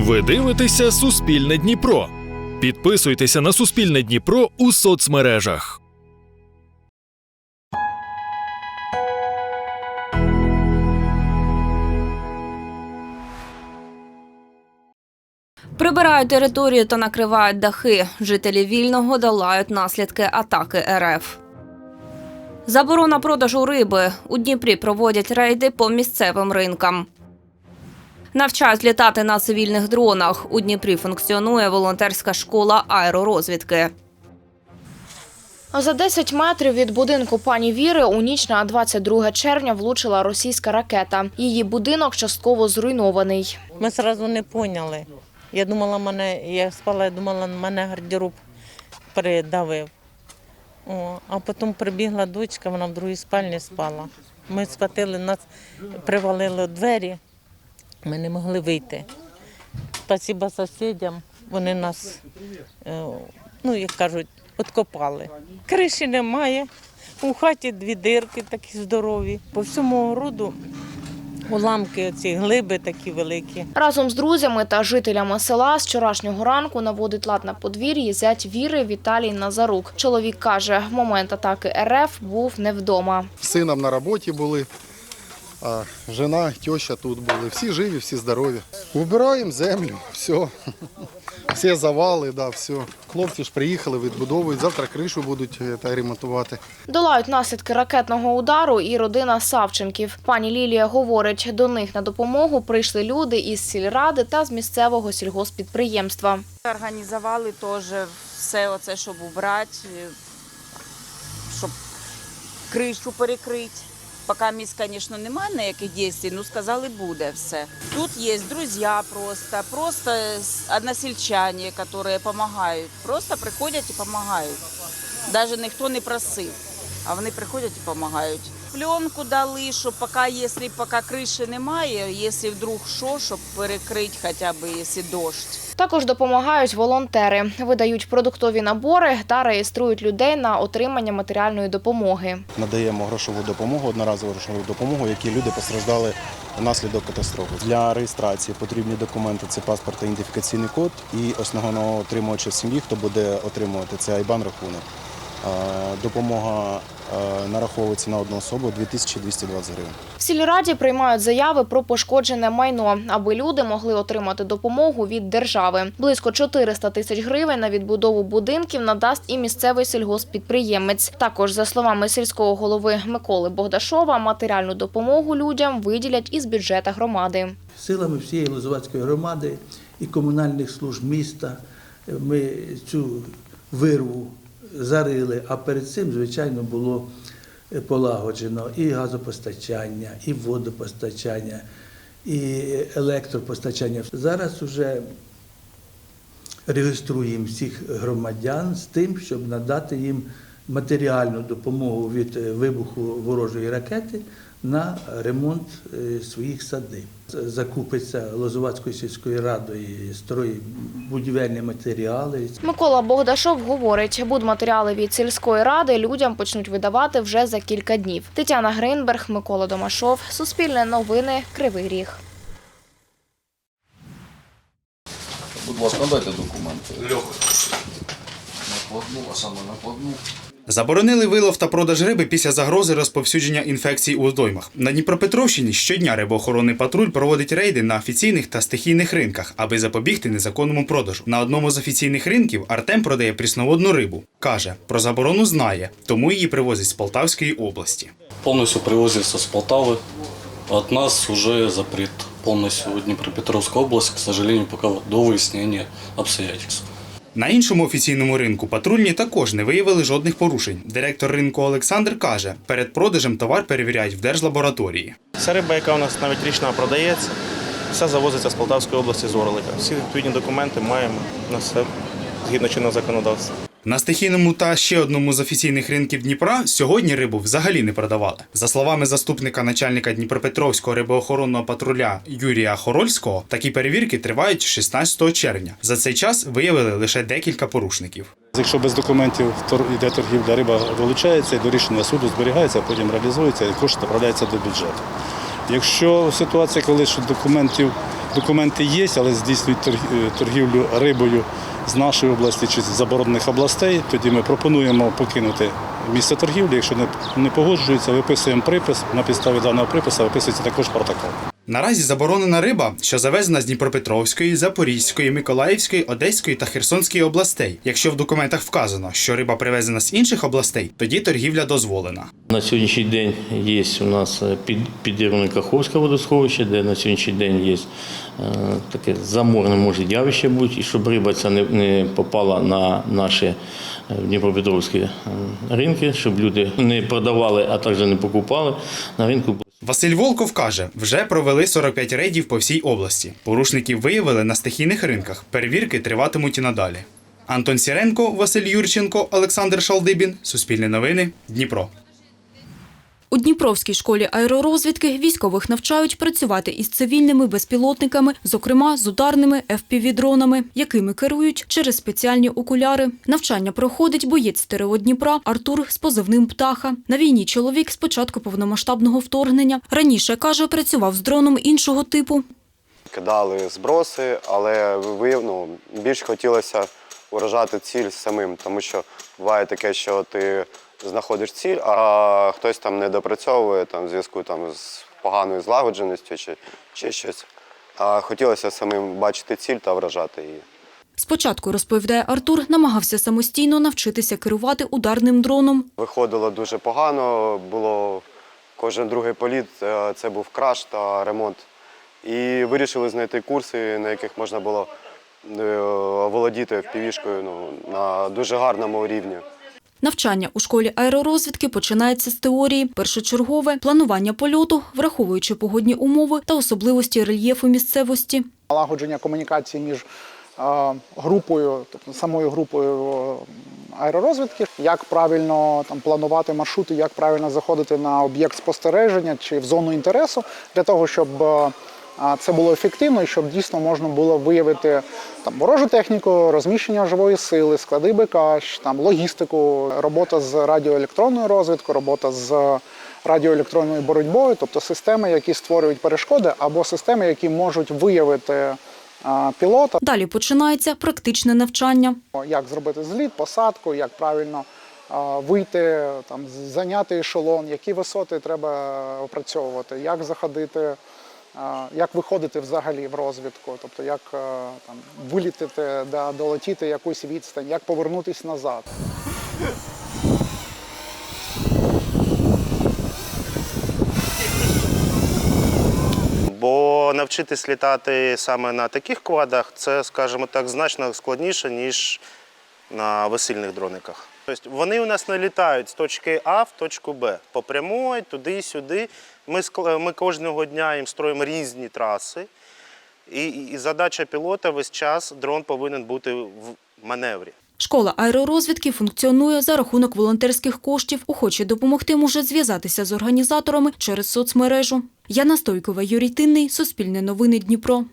Ви дивитеся Суспільне Дніпро. Підписуйтеся на Суспільне Дніпро у соцмережах. Прибирають територію та накривають дахи. Жителі вільного долають наслідки атаки РФ. Заборона продажу риби. У Дніпрі проводять рейди по місцевим ринкам. Навчають літати на цивільних дронах. У Дніпрі функціонує волонтерська школа аеророзвідки. За 10 метрів від будинку пані Віри у ніч на 22 червня влучила російська ракета. Її будинок частково зруйнований. Ми одразу не поняли. Я думала, мене, я спала, я думала, мене гардероб придавив. О, а потім прибігла дочка, вона в другій спальні спала. Ми схватили, нас привалили у двері, ми не могли вийти. Спасибо сусідям, вони нас, е, ну, як кажуть, откопали. Криші немає, у хаті дві дирки такі здорові. По всьому городу уламки, ці глиби такі великі. Разом з друзями та жителями села з вчорашнього ранку наводить лад на подвір'ї зять Віри Віталій Назарук. Чоловік каже, в момент атаки РФ був не вдома. сином на роботі були, а жена, теща тут були. Всі живі, всі здорові. Вбираємо землю, все. Всі завали, да, все. Хлопці ж приїхали, відбудовують. Завтра кришу будуть е, та, ремонтувати. Долають наслідки ракетного удару і родина Савченків. Пані Лілія говорить, до них на допомогу прийшли люди із сільради та з місцевого сільгоспідприємства. Організували теж все оце, щоб убрати, е, щоб кришу перекрити. Поки місць, звісно, немає ніяких дій, ну сказали, буде все. Тут є друзі просто, просто с- односельчане, які допомагають. Просто приходять і допомагають. Навіть ніхто не просив, а вони приходять і допомагають. Пленку дали, щоб поки, якщо поки криші немає, якщо вдруг що, щоб перекрити хоча б, якщо дощ. Також допомагають волонтери, видають продуктові набори та реєструють людей на отримання матеріальної допомоги. надаємо грошову допомогу, одноразову грошову допомогу, які люди постраждали внаслідок катастрофи. Для реєстрації потрібні документи це паспорт та ідентифікаційний код і основного отримувача сім'ї, хто буде отримувати це айбан рахунок. Е, Допомога е, нараховується на одну особу 2220 гривень. В сільраді приймають заяви про пошкоджене майно, аби люди могли отримати допомогу від держави. Близько 400 тисяч гривень на відбудову будинків надасть і місцевий сільгоспідприємець. Також, за словами сільського голови Миколи Богдашова, матеріальну допомогу людям виділять із бюджета громади. силами всієї Лозовацької громади і комунальних служб міста ми цю вирву зарили, а перед цим, звичайно, було полагоджено і газопостачання, і водопостачання, і електропостачання. Зараз вже реєструємо всіх громадян з тим, щоб надати їм матеріальну допомогу від е, вибуху ворожої ракети на ремонт е, своїх садиб. Закупиться Лозувацькою сільською радою строї будівельні матеріали. Микола Богдашов говорить, будматеріали від сільської ради людям почнуть видавати вже за кілька днів. Тетяна Гринберг, Микола Домашов, Суспільне новини, Кривий Ріг. Будь ласка, дайте документи. Накладну, а саме накладну. Заборонили вилов та продаж риби після загрози розповсюдження інфекцій у водоймах. На Дніпропетровщині щодня рибоохоронний патруль проводить рейди на офіційних та стихійних ринках, аби запобігти незаконному продажу. На одному з офіційних ринків Артем продає прісноводну рибу. Каже, про заборону знає, тому її привозять з Полтавської області. полностью привозится с Полтавы. От нас уже запрет полностью в Днепропетровскую область, к сожалению, пока до выяснения обстоятельств. На іншому офіційному ринку патрульні також не виявили жодних порушень. Директор ринку Олександр каже, перед продажем товар перевіряють в держлабораторії. Вся риба, яка у нас навіть річна продається, все завозиться з Полтавської області з Орлика. Всі відповідні документи маємо на все згідно чинного законодавства. На стихійному та ще одному з офіційних ринків Дніпра сьогодні рибу взагалі не продавали. За словами заступника начальника Дніпропетровського рибоохоронного патруля Юрія Хорольського, такі перевірки тривають 16 червня. За цей час виявили лише декілька порушників. Якщо без документів йде торгівля, риба вилучається і до рішення суду зберігається, потім реалізується і кошти направляються до бюджету. Якщо ситуація, коли документів документи є, але здійснюють е, торгівлю рибою з нашої області чи з заборонених областей. Тоді ми пропонуємо покинути місце торгівлі. Якщо не, погоджуються, виписуємо припис. На підставі даного припису виписується також протокол. Наразі заборонена риба, що завезена з Дніпропетровської, Запорізької, Миколаївської, Одеської та Херсонської областей. Якщо в документах вказано, що риба привезена з інших областей, тоді торгівля дозволена. На сьогоднішній день є у нас е, під, підірване Каховське водосховище, де на сьогоднішній день є е, таке заморне може явище бути, і щоб риба ця не, попала на наші е, дніпропетровські ринки, щоб люди не продавали, а також не покупали на ринку. Василь Волков каже, вже провели 45 рейдів по всій області. Порушників виявили на стихійних ринках. Перевірки триватимуть і надалі. Антон Сіренко, Василь Юрченко, Олександр Шалдибін. Суспільне новини. Дніпро. У Дніпровській школі аеророзвідки військових навчають працювати із цивільними безпілотниками, зокрема з ударними FPV-дронами, якими керують через спеціальні окуляри. Навчання проходить боєць ТРО Дніпра Артур з позивним «Птаха». На війні чоловік з початку повномасштабного вторгнення. Раніше, каже, працював з дроном іншого типу. кидали зброси, але ну, більш хотілося уражати ціль самим, тому що буває таке, що ти знаходиш ціль, а хтось там не допрацьовує там, в зв'язку там, з поганою злагодженістю чи, чи щось. А хотілося самим бачити ціль та вражати її. Спочатку, розповідає Артур, намагався самостійно навчитися керувати ударним дроном. Виходило дуже погано, було кожен другий політ е, це був краш та ремонт. І вирішили знайти курси, на яких можна було е, володіти впівішкою ну, на дуже гарному рівні. Навчання у школі аеророзвідки починається з теорії. Першочергове планування польоту, враховуючи погодні умови та особливості рельєфу місцевості. налагодження комунікації між е, групою, тобто самою групою е, аеророзвідки, як правильно там планувати маршрути, як правильно заходити на об'єкт спостереження чи в зону інтересу для того, щоб е, це було ефективно і щоб дійсно можна було виявити там ворожу техніку, розміщення живої сили, склади БК, там логістику, робота з радіоелектронною розвідкою, робота з радіоелектронною боротьбою, тобто системи, які створюють перешкоди, або системи, які можуть виявити пілота, Далі починається практичне навчання. як зробити зліт, посадку, як правильно вийти, там, зайняти ешелон, які висоти треба опрацьовувати, як заходити, як виходити взагалі в розвідку, тобто як там, вилітити, да, долетіти якусь відстань, як повернутися назад. Бо навчитись літати саме на таких квадах, це, скажімо так, значно складніше, ніж на весільних дрониках. Тобто вони у нас не літають з точки А в точку Б. По прямой, туди, сюди. Ми, ми кожного дня їм строїмо різні траси. І, і задача пілота весь час дрон повинен бути в маневрі. Школа аеророзвідки функціонує за рахунок волонтерських коштів. Охочі допомогти можуть зв'язатися з організаторами через соцмережу. Яна Стойкова, Юрій Тинний, Суспільне новини Дніпро.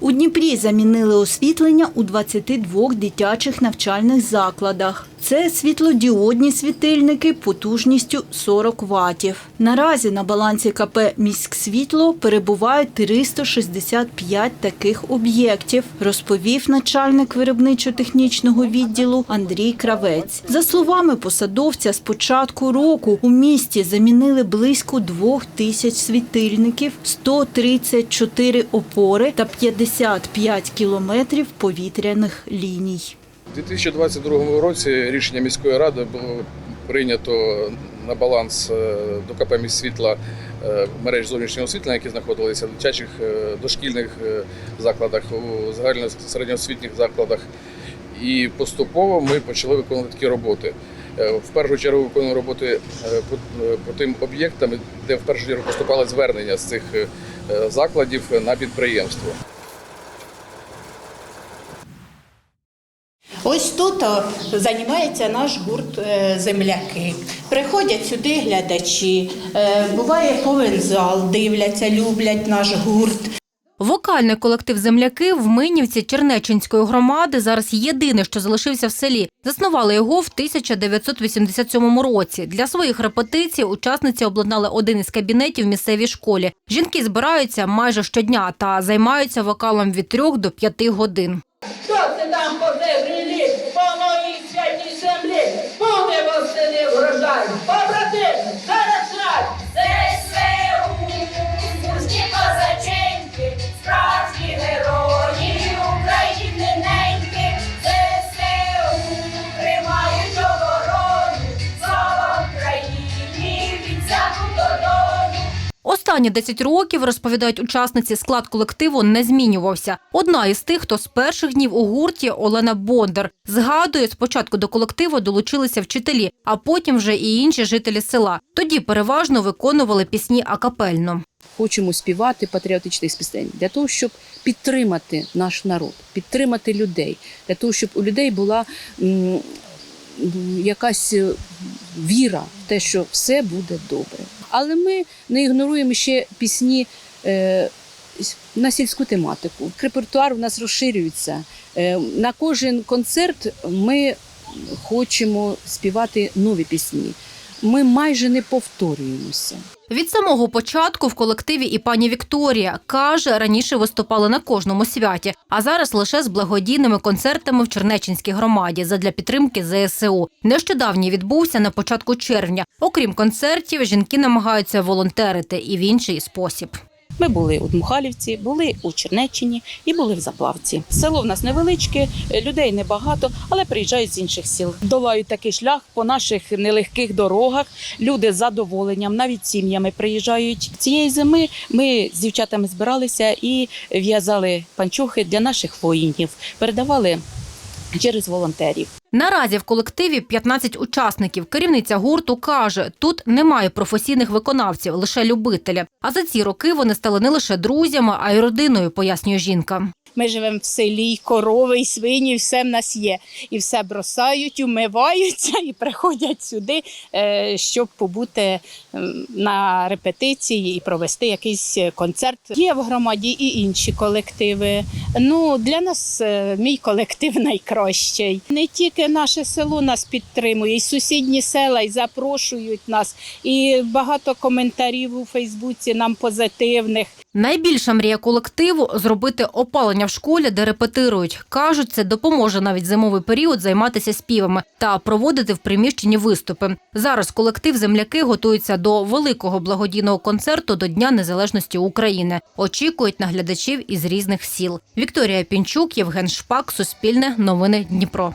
У Дніпрі замінили освітлення у 22 дитячих навчальних закладах. Це світлодіодні світильники потужністю 40 ватів. Наразі на балансі КП «Міськсвітло» перебувають 365 таких об'єктів, розповів начальник виробничо-технічного відділу Андрій Кравець. За словами посадовця, з початку року у місті замінили близько двох тисяч світильників, 134 опори та 55 кілометрів повітряних ліній. У 2022 році рішення міської ради було прийнято на баланс е, до КП «Міст світла е, мереж зовнішнього освітлення, які знаходилися в дитячих е, дошкільних закладах, у загально середньоосвітніх закладах. І поступово ми почали виконувати такі роботи. В першу чергу виконуємо роботи по, тим об'єктам, де в першу чергу поступали звернення з цих закладів на підприємство. Ось тут о, займається наш гурт е, земляки. Приходять сюди глядачі, е, буває повен зал, дивляться, люблять наш гурт. Вокальний колектив земляки в Минівці Чернеченської громади зараз єдине, що залишився в селі. Заснували його в 1987 році. Для своїх репетицій учасниці обладнали один із кабінетів в місцевій школі. Жінки збираються майже щодня та займаються вокалом від трьох до п'яти годин. Хто це там по землі, по моїй святій землі, буде восени врожай, Побратим, зараз Останні 10 років, розповідають учасниці, склад колективу не змінювався. Одна із тих, хто з перших днів у гурті Олена Бондар. Згадує, спочатку до колективу долучилися вчителі, а потім вже і інші жителі села. Тоді переважно виконували пісні акапельно. Хочемо співати патріотичних пісень для того, щоб підтримати наш народ, підтримати людей, для того, щоб у людей була якась е, віра в те, що все буде добре. Але ми не ігноруємо ще пісні е, на сільську тематику. Репертуар у нас розширюється. Е, на кожен концерт ми хочемо співати нові пісні. Ми майже не повторюємося. Від самого початку в колективі і пані Вікторія каже, раніше виступали на кожному святі, а зараз лише з благодійними концертами в Чернеченській громаді задля підтримки ЗСУ. Нещодавній відбувся на початку червня. Окрім концертів, жінки намагаються волонтерити і в інший спосіб. Ми були у Дмухалівці, були у Чернеччині і були в Заплавці. Село в нас невеличке, людей небагато, але приїжджають з інших сіл. Долають такий шлях по наших нелегких дорогах. Люди з задоволенням, навіть сім'ями приїжджають. Цієї зими ми з дівчатами збиралися і в'язали панчохи для наших воїнів. Передавали через волонтерів. Наразі в колективі 15 учасників. Керівниця гурту каже, тут немає професійних виконавців, лише любителі. А за ці роки вони стали не лише друзями, а й родиною, пояснює жінка. Ми живемо в селі, і корови, і свині, все в нас є. І все бросають, умиваються і приходять сюди, е, щоб побути на репетиції і провести якийсь концерт. Є в громаді і інші колективи. Ну, для нас е, мій колектив найкращий. Не тільки наше село нас підтримує, і сусідні села і запрошують нас. І багато коментарів у Фейсбуці нам позитивних. Найбільша мрія колективу зробити опалення в школі, де репетирують. Кажуть, це допоможе навіть зимовий період займатися співами та проводити в приміщенні виступи. Зараз колектив земляки готується до великого благодійного концерту до Дня Незалежності України. Очікують на глядачів із різних сіл. Вікторія Пінчук, Євген Шпак, Суспільне, Новини Дніпро.